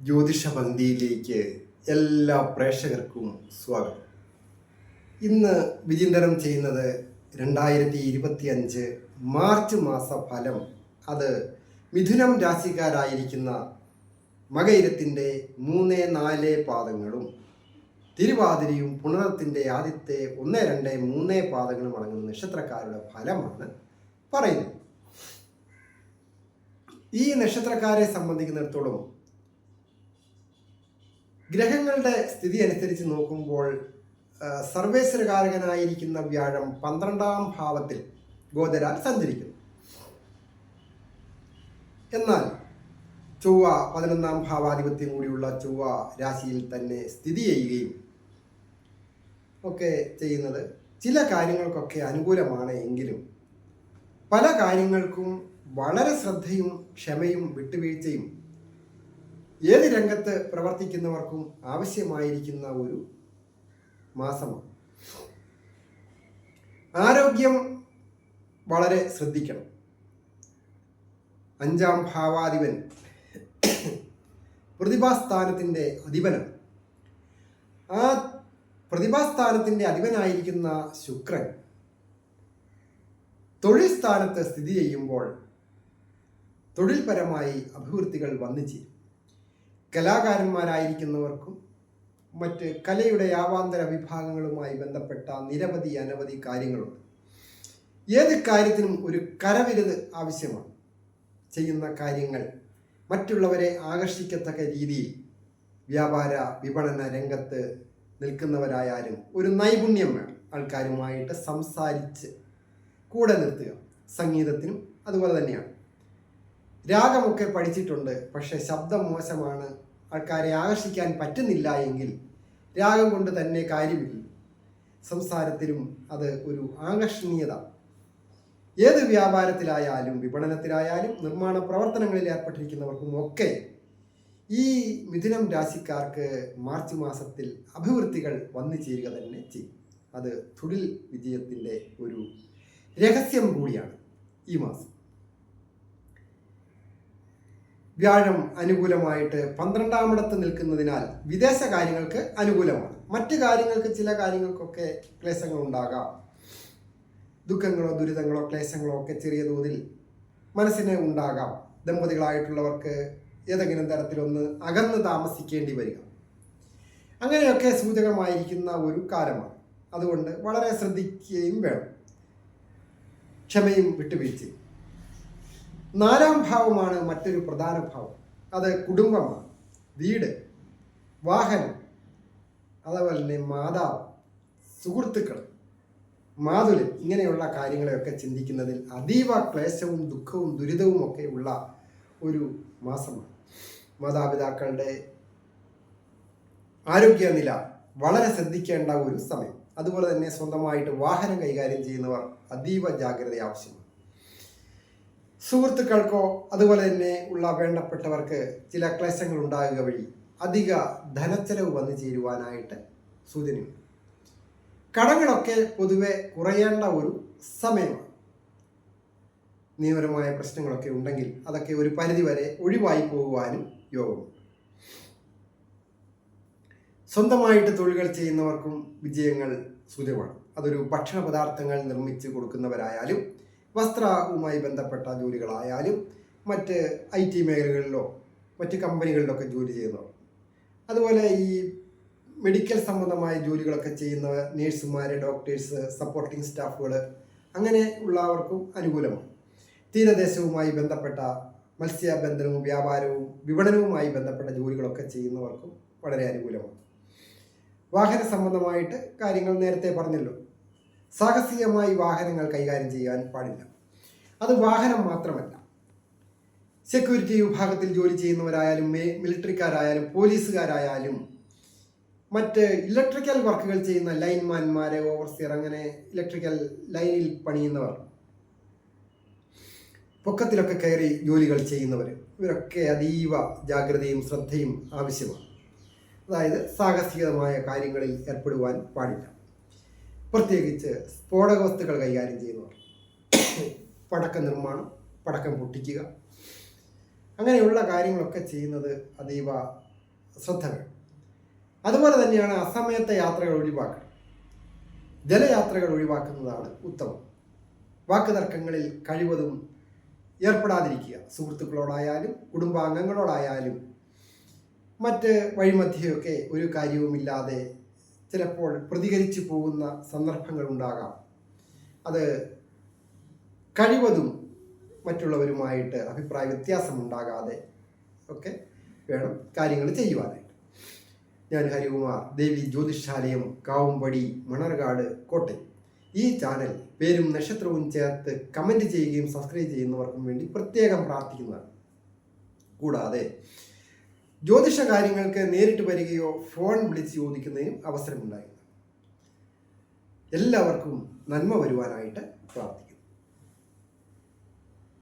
ജ്യോതിഷ പന്തിയിലേക്ക് എല്ലാ പ്രേക്ഷകർക്കും സ്വാഗതം. ഇന്ന് വിചിന്തനം ചെയ്യുന്നത് രണ്ടായിരത്തി ഇരുപത്തി അഞ്ച് മാർച്ച് മാസ ഫലം അത് മിഥുനം രാശിക്കാരായിരിക്കുന്ന മകയിരത്തിന്റെ മൂന്ന് നാല് പാദങ്ങളും തിരുവാതിരിയും പുണരത്തിന്റെ ആദ്യത്തെ ഒന്ന് രണ്ട് മൂന്ന് പാദങ്ങളും അടങ്ങുന്ന നക്ഷത്രക്കാരുടെ ഫലമാണ് പറയുന്നത്. ഈ നക്ഷത്രക്കാരെ സംബന്ധിക്കുന്നിടത്തോളം ഗ്രഹങ്ങളുടെ സ്ഥിതി അനുസരിച്ച് നോക്കുമ്പോൾ സർവേശ്വരകാരകനായിരിക്കുന്ന വ്യാഴം പന്ത്രണ്ടാം ഭാവത്തിൽ ഗോചരാൽ സഞ്ചരിക്കുന്നു. എന്നാൽ ചൊവ്വ പതിനൊന്നാം ഭാവാധിപത്യം കൂടിയുള്ള ചൊവ്വ രാശിയിൽ തന്നെ സ്ഥിതി ചെയ്യുകയും ഒക്കെ ചെയ്യുന്നത് ചില കാര്യങ്ങൾക്കൊക്കെ അനുകൂലമാണ് എങ്കിലും പല കാര്യങ്ങൾക്കും വളരെ ശ്രദ്ധയും ക്ഷമയും വിട്ടുവീഴ്ചയും ഏത് രംഗത്ത് പ്രവർത്തിക്കുന്നവർക്കും ആവശ്യമായിരിക്കുന്ന ഒരു മാസമാണ്. ആരോഗ്യം വളരെ ശ്രദ്ധിക്കണം. അഞ്ചാം ഭാവാധിപൻ. പ്രതിഭാസ്ഥാനത്തിന്റെ അധിപനാണ് ആ പ്രതിഭാസ്ഥാനത്തിന്റെ അധിപനായിരിക്കുന്ന ശുക്രൻ തൊഴിൽ സ്ഥാനത്ത് സ്ഥിതി ചെയ്യുമ്പോൾ തൊഴിൽപരമായി അഭിവൃദ്ധികൾ വന്നു ചേരും. കലാകാരന്മാരായിരിക്കുന്നവർക്കും മറ്റ് കലയുടെ ആവാന്തര വിഭാഗങ്ങളുമായി ബന്ധപ്പെട്ട നിരവധി അനവധി കാര്യങ്ങളുണ്ട്. ഏത് കാര്യത്തിനും ഒരു കരവിരുത് ആവശ്യമാണ്. ചെയ്യുന്ന കാര്യങ്ങൾ മറ്റുള്ളവരെ ആകർഷിക്കത്തക്ക രീതിയിൽ വ്യാപാര വിപണന രംഗത്ത് നിൽക്കുന്നവരായാലും ഒരു നൈപുണ്യം വേണം. ആൾക്കാരുമായിട്ട് സംസാരിച്ച് കൂടെ നിർത്തുക. സംഗീതത്തിനും അതുപോലെ തന്നെയാണ്. രാഗമൊക്കെ പഠിച്ചിട്ടുണ്ട് പക്ഷേ ശബ്ദം മോശമാണ് ആൾക്കാരെ ആകർഷിക്കാൻ പറ്റുന്നില്ല എങ്കിൽ രാഗം കൊണ്ട് തന്നെ കാര്യമില്ല. സംസാരത്തിലും അത് ഒരു ആകർഷണീയത. ഏത് വ്യാപാരത്തിലായാലും വിപണനത്തിലായാലും നിർമ്മാണ പ്രവർത്തനങ്ങളിൽ ഏർപ്പെട്ടിരിക്കുന്നവർക്കും ഒക്കെ ഈ മിഥുനം രാശിക്കാർക്ക് മാർച്ച് മാസത്തിൽ അഭിവൃദ്ധികൾ വന്നു ചേരുക തന്നെ ചെയ്യും. അത് തൊഴിൽ വിജയത്തിന്റെ ഒരു രഹസ്യം കൂടിയാണ് ഈ മാസം. വ്യാഴം അനുകൂലമായിട്ട് പന്ത്രണ്ടാമിടത്ത് നിൽക്കുന്നതിനാൽ വിദേശ കാര്യങ്ങൾക്ക് അനുകൂലമാണ്. മറ്റു കാര്യങ്ങൾക്ക് ചില കാര്യങ്ങൾക്കൊക്കെ ക്ലേശങ്ങൾ ഉണ്ടാകാം. ദുഃഖങ്ങളോ ദുരിതങ്ങളോ ക്ലേശങ്ങളോ ഒക്കെ ചെറിയ തോതിൽ മനസ്സിന് ഉണ്ടാകാം. ദമ്പതികളായിട്ടുള്ളവർക്ക് ഏതെങ്കിലും തരത്തിലൊന്ന് അകന്ന് താമസിക്കേണ്ടി വരിക. അങ്ങനെയൊക്കെ സൂചകമായിരിക്കുന്ന ഒരു കാലമാണ്. അതുകൊണ്ട് വളരെ ശ്രദ്ധിക്കുകയും വേണം. ക്ഷമയും വിട്ടുവീഴ്ചയും. നാലാം ഭാവമാണ് മറ്റൊരു പ്രധാന ഭാവം. അത് കുടുംബമാണ്. വീട് വാഹനം അതേപോലെ തന്നെ മാതാവ് സുഹൃത്തുക്കൾ മാതുലൻ ഇങ്ങനെയുള്ള കാര്യങ്ങളെയൊക്കെ ചിന്തിക്കുന്നതിൽ അതീവ ക്ലേശവും ദുഃഖവും ദുരിതവും ഒക്കെ ഉള്ള ഒരു മാസമാണ്. മാതാപിതാക്കളുടെ ആരോഗ്യനില വളരെ ശ്രദ്ധിക്കേണ്ട ഒരു സമയം. അതുപോലെ തന്നെ സ്വന്തമായിട്ട് വാഹനം കൈകാര്യം ചെയ്യുന്നവർ അതീവ ജാഗ്രത ആവശ്യമാണ് സുഹൃത്തുക്കൾക്കോ അതുപോലെ തന്നെ ഉള്ള വേണ്ടപ്പെട്ടവർക്ക് ചില ക്ലേശങ്ങൾ ഉണ്ടാകുക വഴി അധിക ധനച്ചെലവ് വന്നു ചേരുവാനായിട്ട് സൂചനയുണ്ട് കടങ്ങളൊക്കെ പൊതുവെ കുറയേണ്ട ഒരു സമയമാണ്. നിയമപരമായ പ്രശ്നങ്ങളൊക്കെ ഉണ്ടെങ്കിൽ അതൊക്കെ ഒരു പരിധിവരെ ഒഴിവായി പോകുവാനും യോഗമുണ്ട് സ്വന്തമായിട്ട് തൊഴിലുകൾ ചെയ്യുന്നവർക്കും വിജയങ്ങൾ സൂചകമാണ് അതൊരു ഭക്ഷണ പദാർത്ഥങ്ങൾ നിർമ്മിച്ച് കൊടുക്കുന്നവരായാലും വസ്ത്രവുമായി ബന്ധപ്പെട്ട ജോലികളായാലും മറ്റ് ഐ ടി മേഖലകളിലോ മറ്റ് കമ്പനികളിലൊക്കെ ജോലി ചെയ്യുന്നവർ. അതുപോലെ ഈ മെഡിക്കൽ സംബന്ധമായ ജോലികളൊക്കെ ചെയ്യുന്ന നേഴ്സുമാർ ഡോക്ടേഴ്സ് സപ്പോർട്ടിംഗ് സ്റ്റാഫുകൾ അങ്ങനെ ഉള്ളവർക്കും അനുകൂലമാണ്. തീരദേശവുമായി ബന്ധപ്പെട്ട മത്സ്യബന്ധനവും വ്യാപാരവും വിപണനവുമായി ബന്ധപ്പെട്ട ജോലികളൊക്കെ ചെയ്യുന്നവർക്കും വളരെ അനുകൂലമാണ്. വാഹന സംബന്ധമായിട്ട് കാര്യങ്ങൾ നേരത്തെ പറഞ്ഞല്ലോ. സാഹസികമായി വാഹനങ്ങൾ കൈകാര്യം ചെയ്യാൻ പാടില്ല. അത് വാഹനം മാത്രമല്ല. സെക്യൂരിറ്റി വിഭാഗത്തിൽ ജോലി ചെയ്യുന്നവരായാലും മിലിറ്ററിക്കാരായാലും പോലീസുകാരായാലും മറ്റ് ഇലക്ട്രിക്കൽ വർക്കുകൾ ചെയ്യുന്ന ലൈൻമാൻമാരെ ഓവർസിയർ അങ്ങനെ ഇലക്ട്രിക്കൽ ലൈനിൽ പണിയുന്നവർ പൊക്കത്തിലൊക്കെ കയറി ജോലികൾ ചെയ്യുന്നവർ ഇവരൊക്കെ അതീവ ജാഗ്രതയും ശ്രദ്ധയും ആവശ്യമാണ്. അതായത് സാഹസികമായ കാര്യങ്ങളിൽ ഏർപ്പെടുവാൻ പാടില്ല. പ്രത്യേകിച്ച് സ്ഫോടക വസ്തുക്കൾ കൈകാര്യം ചെയ്യുന്നവർ. പടക്ക നിർമ്മാണം പടക്കം പൊട്ടിക്കുക. അങ്ങനെയുള്ള കാര്യങ്ങളൊക്കെ ചെയ്യുന്നത് അതീവ ശ്രദ്ധ വേണം അതുപോലെ തന്നെയാണ് അസമയത്തെ യാത്രകൾ ഒഴിവാക്കുക ജലയാത്രകൾ ഒഴിവാക്കുന്നതാണ് ഉത്തമം. വാക്കുതർക്കങ്ങളിൽ കഴിവതും ഏർപ്പെടാതിരിക്കുക. സുഹൃത്തുക്കളോടായാലും കുടുംബാംഗങ്ങളോടായാലും മറ്റ് വഴിമധ്യയൊക്കെ ഒരു കാര്യവുമില്ലാതെ ചിലപ്പോൾ പ്രതികരിച്ചു പോകുന്ന സന്ദർഭങ്ങൾ ഉണ്ടാകാം. അത് കഴിവതും മറ്റുള്ളവരുമായിട്ട് അഭിപ്രായ വ്യത്യാസമുണ്ടാകാതെ ഒക്കെ വേണം കാര്യങ്ങൾ ചെയ്യുവാനായിട്ട്. ഞാൻ ഹരികുമാർ ദേവി ജ്യോതിഷാലയം കാവുംപടി മണർകാട് കോട്ടയം. ഈ ചാനൽ പേരും നക്ഷത്രവും ചേർത്ത് കമന്റ് ചെയ്യുകയും സബ്സ്ക്രൈബ് ചെയ്യുന്നവർക്കും വേണ്ടി പ്രത്യേകം പ്രാർത്ഥിക്കുന്നതാണ്. കൂടാതെ ജ്യോതിഷ കാര്യങ്ങൾക്ക് നേരിട്ട് വരികയോ ഫോൺ വിളിച്ച് ചോദിക്കുന്നതിനും അവസരമുണ്ടായിരുന്നു. എല്ലാവർക്കും നന്മ വരുവാനായിട്ട് പ്രാർത്ഥിക്കുന്നു.